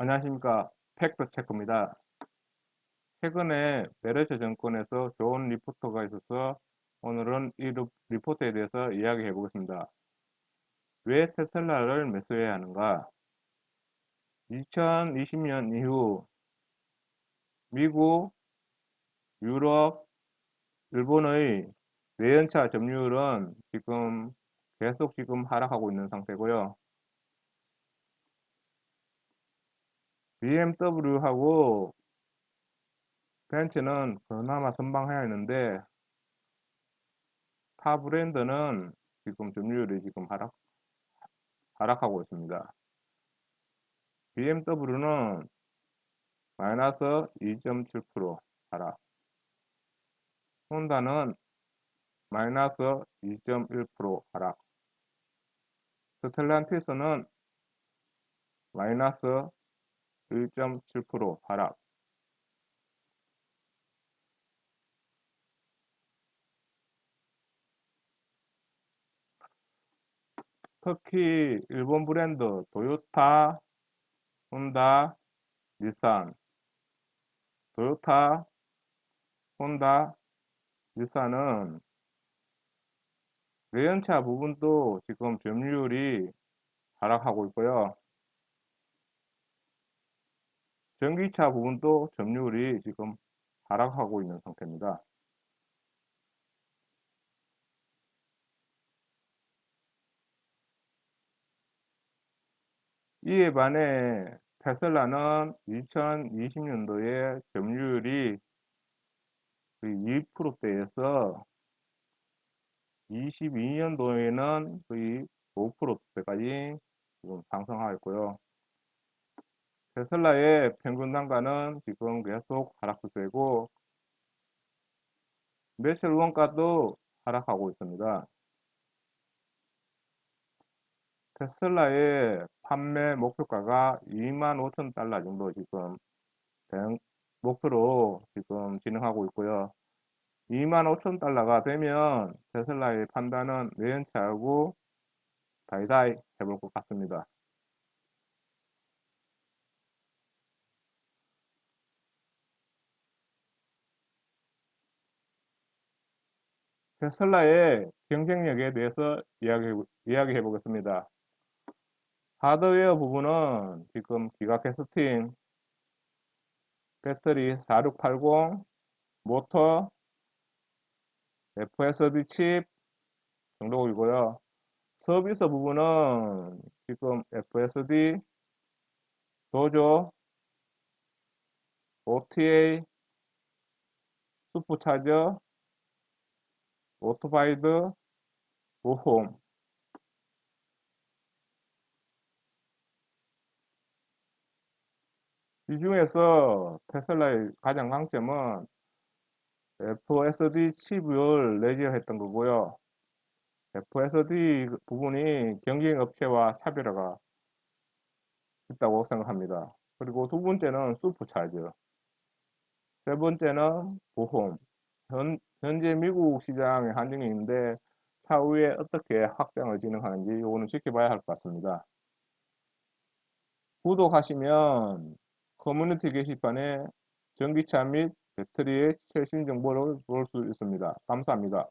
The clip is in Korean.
안녕하십니까 팩트체크입니다. 최근에 메르츠 정권에서 좋은 리포터가 있어서 오늘은 이 리포트에 대해서 이야기해 보겠습니다. 왜 테슬라를 매수해야 하는가? 2020년 이후 미국, 유럽, 일본의 내연차 점유율은 지금 계속 지금 하락하고 있는 상태고요. BMW하고 벤츠는 그나마 선방해야 하는데 타 브랜드는 지금 점유율이 지금 하락 하락하고 있습니다. BMW는 마이너스 2.7% 하락 혼다는 마이너스 2.1% 하락 스텔란티스는 마이너스 1.7% 하락. 특히 일본 브랜드 도요타, 혼다, 닛산 도요타, 혼다, 닛산은 내연차 부분도 지금 점유율이 하락하고 있고요. 전기차 부분도 점유율이 지금 하락하고 있는 상태입니다. 이에 반해 테슬라는 2020년도에 점유율이 2%대에서 22년도에는 거의 5%대까지 지금 상승하고 있고요. 테슬라의 평균 단가는 지금 계속 하락 추세고 매실 원가도 하락하고 있습니다. 테슬라의 판매 목표가가 2만 5천 달러 정도 지금 목표로 지금 진행하고 있고요. 2만 5천 달러가 되면 테슬라의 판단은 내연차하고 다이다이 해볼 것 같습니다. 테슬라의 경쟁력에 대해서 이야기, 이야기해 보겠습니다. 하드웨어 부분은 지금 기가 캐스팅, 배터리 4680, 모터, FSD 칩 정도이고요. 서비스 부분은 지금 FSD, 도조, OTA, 수프차저, 오토바이드, 보험 이 중에서 테슬라의 가장 강점은 FSD 칩을 내재했던 거고요. FSD 부분이 경쟁 업체와 차별화가 있다고 생각합니다. 그리고 두 번째는 수프차저 세 번째는 보험 현, 현재 미국 시장에 한정이 있는데 차후에 어떻게 확장을 진행하는지 이거는 지켜봐야 할 것 같습니다. 구독하시면 커뮤니티 게시판에 전기차 및 배터리의 최신 정보를 볼 수 있습니다. 감사합니다.